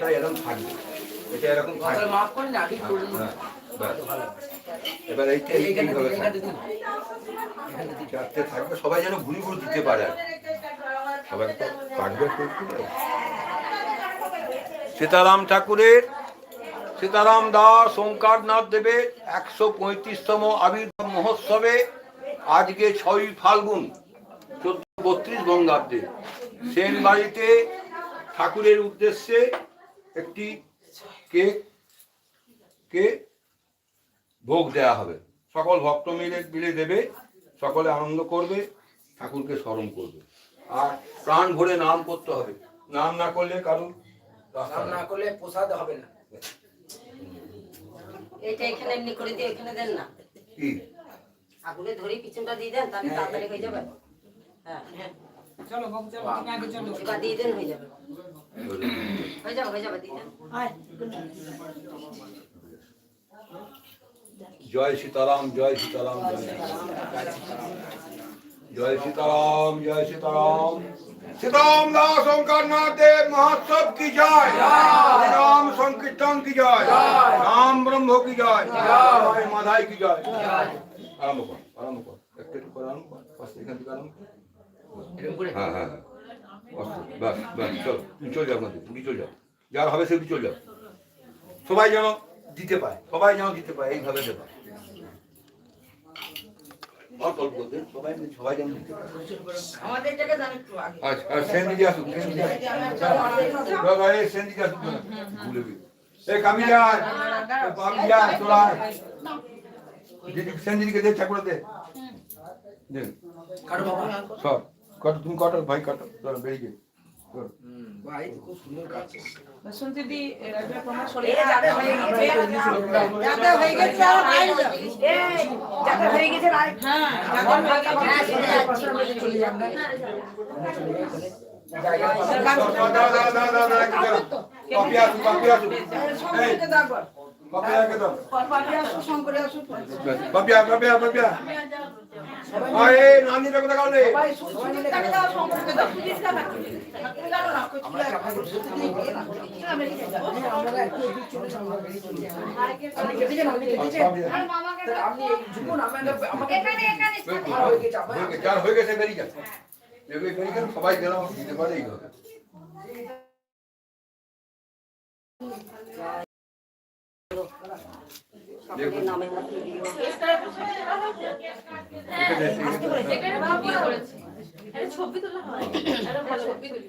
এটা এরকম থাকবে এটা এরকম থাকবে মাফ করেন আগে করে দিন। হ্যাঁ। এবার এইভাবে। চারটে থাকবে সবাই যেন ঘুরি ঘুরি দিতে পারে সবাই তো। সীতারাম ঠাকুরের সীতারাম দাস ওঙ্কারনাথ দেবের একশো পঁয়ত্রিশতম আবির্ভাব মহোৎসবে আজকে ছয়ই ফাল্গুন চোদ্দ বত্রিশ বঙ্গাব্দে সেন বাড়িতে ঠাকুরের উদ্দেশ্যে একটি কেক কে ভোগ দেয়া হবে। সকল ভক্ত মিলে মিলে দেবে সকলে আনন্দ করবে ঠাকুরকে স্মরণ করবে। আর প্রাণ ভরে নাম করতে হবে। নাম না করলে কারণ নাম না করলে প্রসাদ হবে না। এটা এখানে এমনি করে দিয়ে এখানে দেন না। কি? আগুনে ধরে পিছনটা দিয়ে দেন তাহলে তাড়াতাড়ি হয়ে যাবে। হ্যাঁ। চলো বাবু চলো তুমি আগে চলো। এবার দিয়ে দেন হয়ে যাবে। হয়ে যাবে হয়ে যাবে দিয়ে দেন। জয় সীতারাম জয় সীতারাম জয় সীতারাম। জয় সীতারাম জয় সীতারাম। সীতারাম দাস দেব মহোৎসব কি জয়? রাম সংকীর্তন কি জয়? রাম ব্রহ্ম কি জয়? জয়। মাধাই কি জয়? আরম্ভ কর আরম্ভ কর। একটু আরম্ভ কর। এখান থেকে আরম্ভ কর। হ্যাঁ হ্যাঁ হ্যাঁ। অস্ত, ব্যাস ব্যাস চল তুমি চল যাও তুমি চল যাও। যার হবে সে চল যাও। সবাই যেন দিতে পায় সবাই যেন দিতে পায় এইভাবে দেবে। আচ্ছা দিদিকে দে ঠাকুর দে। দে। কারও বাবা? সব। কত তুমি কত ভাই কত তোরা বেরিয়ে হয়ে হয়ে হয়ে হ্যাঁ হয়ে দাদা। কপি আসুক কপি আসুক হয়ে গেছে বেরিয়ে গেলে সবাই যেন দিতে পারে এইভাবে সকলের নামে মতো দিও ছবি তোলা হয়। ভালো ছবি তুলি।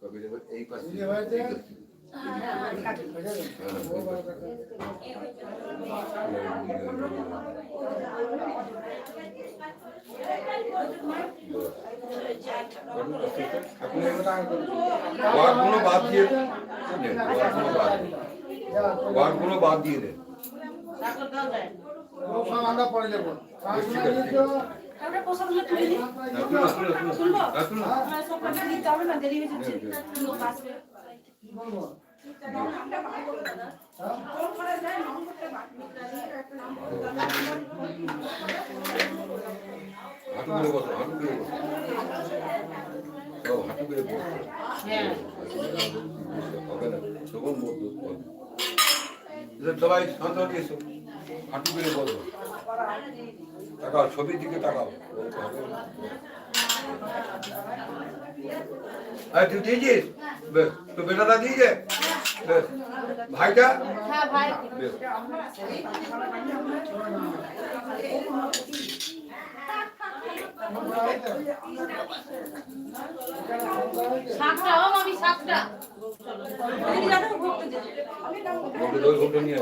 এই পাশে ওয়ার্ডগুলো বাদ দিয়ে দেন। ওয়ার্ডগুলো বাদ দিয়ে ওয়ার্ডগুলো বাদ দিয়ে দেন। পরে যাব সবাই শান্ত এসো হাঁটু করে বসো। তাকাও ছবির দিকে তাকাও। আরে তুই দিয়েছিস তো বেটাটা দিয়েছে বেশ ভাইটা? হ্যাঁ নিয়ে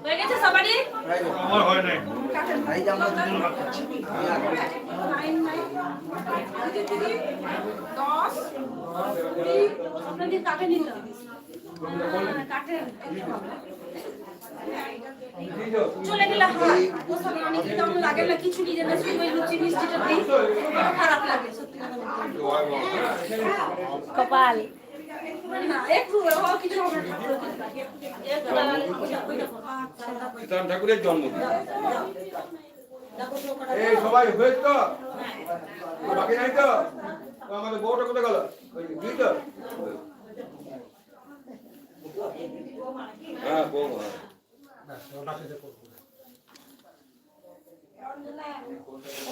চলো। হয়ে আপনাদের নিতে হবে কাটে চলে গেলে লাগে না কিছু নিজে না শুধু ওই লুচি মিষ্টিটা দিই। খারাপ লাগে সত্যি কথা কপাল। ঠাকুরের জন্মদিন এই সবাই হয়েছে তো বাকি নাই তো আমাদের বউটা কোথায় গেল ওই তো হ্যাঁ বউ হ্যাঁ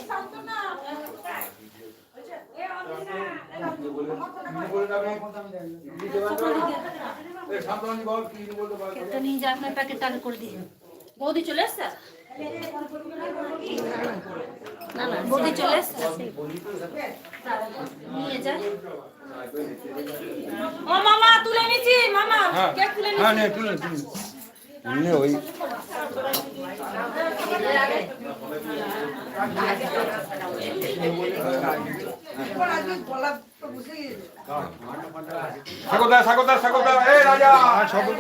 সাবধান বল কি বলতে পারব একটা নিয়ে যা আপনার প্যাকেট টাকা করে দিয়ে বৌদি চলে এসছে? না না বৌদি চলে এসছে। নিয়ে যায় ও মামা তুলে নিছি মামা কেক তুলে হ্যাঁ নে তুলে তুলে ওই সাগরদা সাগরদা সাগরদা এই রাজা!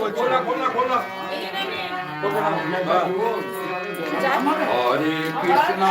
খোল না খোল না খোল না। হরে কৃষ্ণ।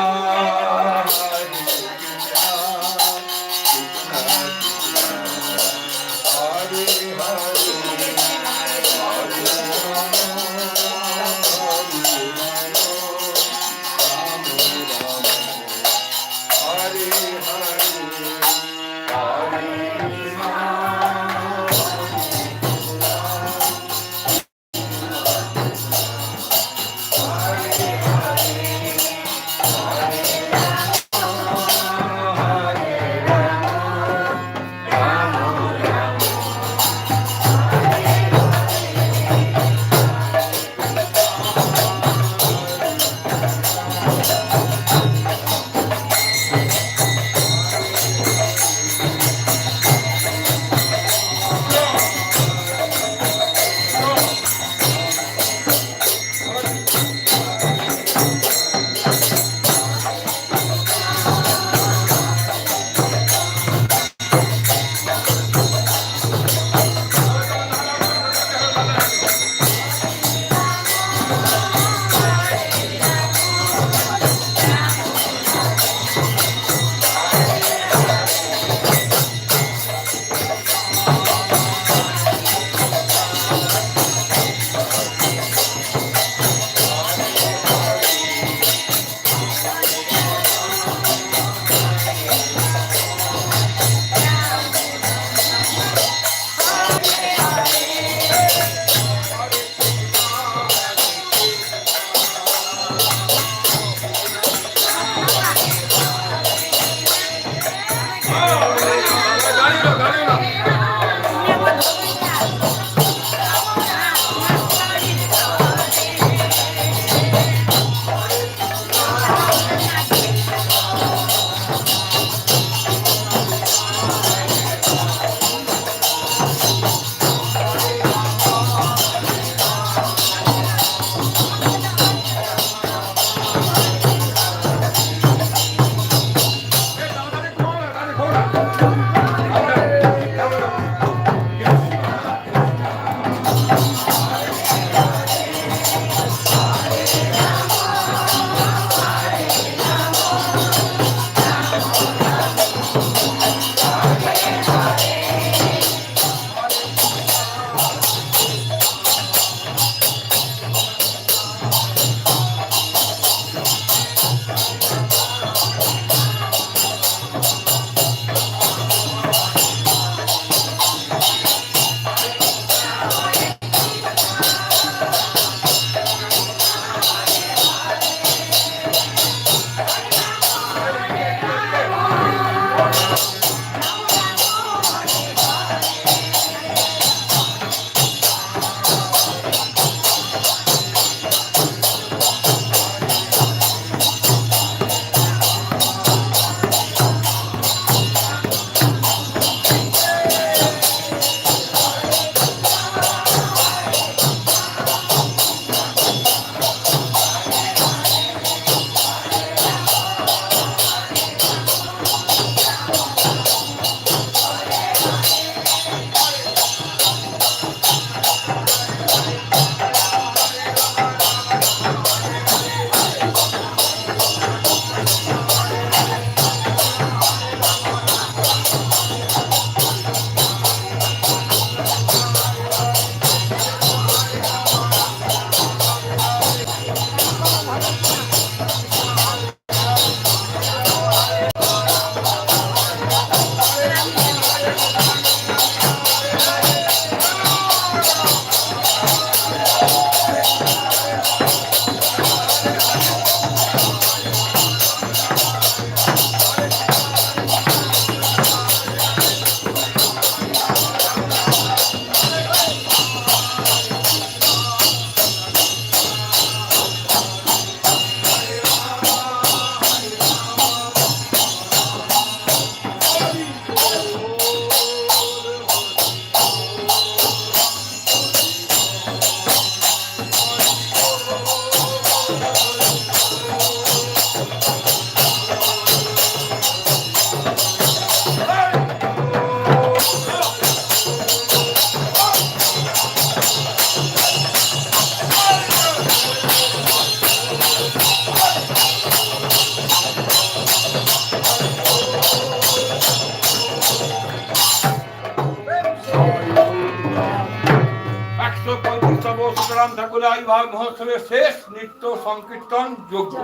আবির্ভাব মহোৎসবের শেষ নৃত্য সংকীর্তন যোগ্য।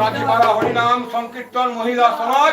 কাজীপাড়া হরিনাম সংকীর্তন মহিলা সমাজ।